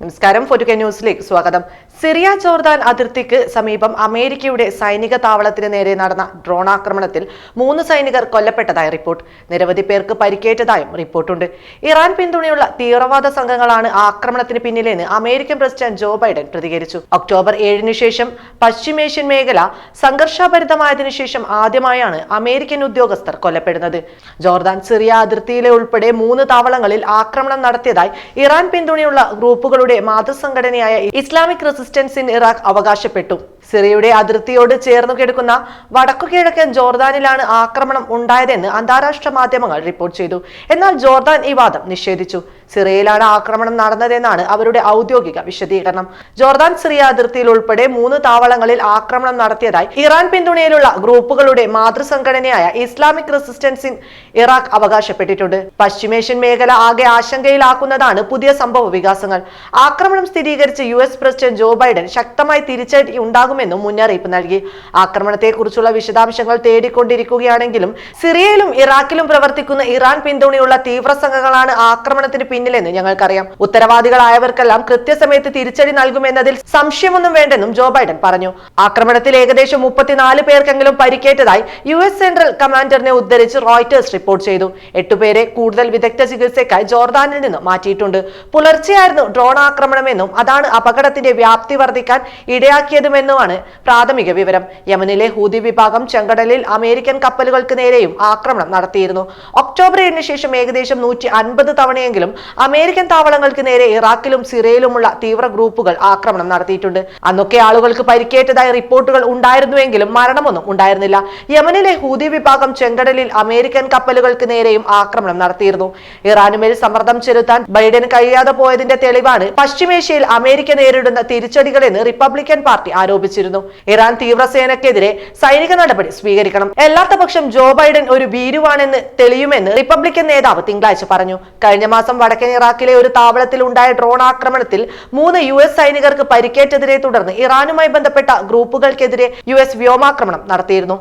നമസ്കാരം ഫോർട്ടുകെ ന്യൂസിലേക്ക് സ്വാഗതം. സിറിയ ജോർദാൻ അതിർത്തിക്ക് സമീപം അമേരിക്കയുടെ സൈനിക താവളത്തിന് നേരെ നടന്ന ഡ്രോൺ ആക്രമണത്തിൽ മൂന്ന് സൈനികർ കൊല്ലപ്പെട്ടതായി റിപ്പോർട്ട്. നിരവധി പേർക്ക് പരിക്കേറ്റതായും റിപ്പോർട്ടുണ്ട്. ഇറാൻ പിന്തുണയുള്ള തീവ്രവാദ സംഘങ്ങളാണ് ആക്രമണത്തിന് പിന്നിലെന്ന് അമേരിക്കൻ പ്രസിഡന്റ് ജോ ബൈഡൻ പ്രതികരിച്ചു. ഒക്ടോബർ ഏഴിന് ശേഷം പശ്ചിമേഷ്യൻ മേഖല സംഘർഷഭരിതമായതിനു ശേഷം ആദ്യമായാണ് അമേരിക്കൻ ഉദ്യോഗസ്ഥർ കൊല്ലപ്പെടുന്നത്. ജോർദാൻ സിറിയ അതിർത്തിയിലെ ഉൾപ്പെടെ മൂന്ന് താവളങ്ങളിൽ ആക്രമണം നടത്തിയതായി ഇറാൻ പിന്തുണയുള്ള ഗ്രൂപ്പുകളുടെ മാതൃസംഘടനയായ ഇസ്ലാമിക് റെസിസ്റ്റൻസ് ഇൻ ഇറാഖ് അവകാശപ്പെട്ടു. സിറിയയുടെ അതിർത്തിയോട് ചേർന്നു കിടക്കുന്ന വടക്കുകിഴക്കൻ ജോർദാനിലാണ് ആക്രമണം ഉണ്ടായതെന്ന് അന്താരാഷ്ട്ര മാധ്യമങ്ങൾ റിപ്പോർട്ട് ചെയ്തു. എന്നാൽ ജോർദാൻ ഈ വാദം നിഷേധിച്ചു. സിറിയയിലാണ് ആക്രമണം നടന്നതെന്നാണ് അവരുടെ ഔദ്യോഗിക വിശദീകരണം. ജോർദാൻ സിറിയ അതിർത്തിയിൽ ഉൾപ്പെടെ മൂന്ന് താവളങ്ങളിൽ ആക്രമണം നടത്തിയതായി ഇറാൻ പിന്തുണയിലുള്ള ഗ്രൂപ്പുകളുടെ മാതൃസംഘടനയായ ഇസ്ലാമിക് റെസിസ്റ്റൻസ് ഇൻ ഇറാഖ് അവകാശപ്പെട്ടിട്ടുണ്ട്. പശ്ചിമേഷ്യൻ മേഖല ആകെ ആശങ്കയിലാക്കുന്നതാണ് പുതിയ സംഭവ വികാസങ്ങൾ. ആക്രമണം സ്ഥിരീകരിച്ച് U S president Joe Biden ശക്തമായി തിരിച്ചടി ഉണ്ടാകുമെന്നും മുന്നറിയിപ്പ് നൽകി. ആക്രമണത്തെക്കുറിച്ചുള്ള വിശദാംശങ്ങൾ തേടിക്കൊണ്ടിരിക്കുകയാണെങ്കിലും സിറിയയിലും ഇറാഖിലും പ്രവർത്തിക്കുന്ന ഇറാൻ പിന്തുണയുള്ള തീവ്ര സംഘങ്ങളാണ് ആക്രമണത്തിന് പിന്നിലെന്ന് ഞങ്ങൾക്കറിയാം. ഉത്തരവാദികളായവർക്കെല്ലാം കൃത്യസമയത്ത് തിരിച്ചടി നൽകുമെന്നതിൽ സംശയമൊന്നും വേണ്ടെന്നും ജോ ബൈഡൻ പറഞ്ഞു. ആക്രമണത്തിൽ ഏകദേശം മുപ്പത്തിനാല് പേർക്കെങ്കിലും പരിക്കേറ്റതായി യു എസ് സെൻട്രൽ കമാൻഡറിനെ ഉദ്ധരിച്ച് റോയിറ്റേഴ്സ് റിപ്പോർട്ട് ചെയ്തു. എട്ടുപേരെ കൂടുതൽ വിദഗ്ധ ചികിത്സയ്ക്കായി ജോർദാനിൽ നിന്ന് മാറ്റിയിട്ടുണ്ട്. പുലർച്ചെയായിരുന്നു ഡ്രോൺ ആക്രമണമെന്നും അതാണ് അപകടത്തിന്റെ വ്യാപ്തി വർദ്ധിക്കാൻ ഇടയാക്കിയതുമെന്നുമാണ് പ്രാഥമിക വിവരം. യമനിലെ ഹൂതി വിഭാഗം ചെങ്കടലിൽ അമേരിക്കൻ കപ്പലുകൾക്ക് നേരെയും ആക്രമണം നടത്തിയിരുന്നു. ഒക്ടോബർ ഏഴിന് ശേഷം ഏകദേശം നൂറ്റി അൻപത് തവണയെങ്കിലും അമേരിക്കൻ താവളങ്ങൾക്ക് നേരെ ഇറാഖിലും സിറിയയിലുമുള്ള തീവ്ര ഗ്രൂപ്പുകൾ ആക്രമണം നടത്തിയിട്ടുണ്ട്. അന്നൊക്കെ ആളുകൾക്ക് പരിക്കേറ്റതായി റിപ്പോർട്ടുകൾ ഉണ്ടായിരുന്നുവെങ്കിലും മരണമൊന്നും ഉണ്ടായിരുന്നില്ല. യമനിലെ ഹൂതി വിഭാഗം ചെങ്കടലിൽ അമേരിക്കൻ കപ്പലുകൾക്ക് നേരെയും ആക്രമണം നടത്തിയിരുന്നു. ഇറാനുമേൽ സമ്മർദ്ദം ചെലുത്താൻ ബൈഡന് കഴിയാതെ പോയതിന്റെ തെളിവാണ് പശ്ചിമേഷ്യയിൽ അമേരിക്ക നേരിടുന്ന തിരിച്ചടികളെന്ന് റിപ്പബ്ലിക്കൻ പാർട്ടി ആരോപിച്ചിരുന്നു. ഇറാൻ തീവ്രസേനക്കെതിരെ സൈനിക നടപടി സ്വീകരിക്കണം. അല്ലാത്ത പക്ഷം ജോ ബൈഡൻ ഒരു ഭീരുവാണെന്ന് തെളിയുമെന്ന് റിപ്പബ്ലിക്കൻ നേതാവ് തിങ്കളാഴ്ച പറഞ്ഞു. കഴിഞ്ഞ മാസം വടക്കൻ ഇറാഖിലെ ഒരു താവളത്തിൽ ഉണ്ടായ ഡ്രോൺ ആക്രമണത്തിൽ മൂന്ന് യു എസ് സൈനികർക്ക് പരിക്കേറ്റതിനെ തുടർന്ന് ഇറാനുമായി ബന്ധപ്പെട്ട ഗ്രൂപ്പുകൾക്കെതിരെ യു എസ് വ്യോമാക്രമണം നടത്തിയിരുന്നു.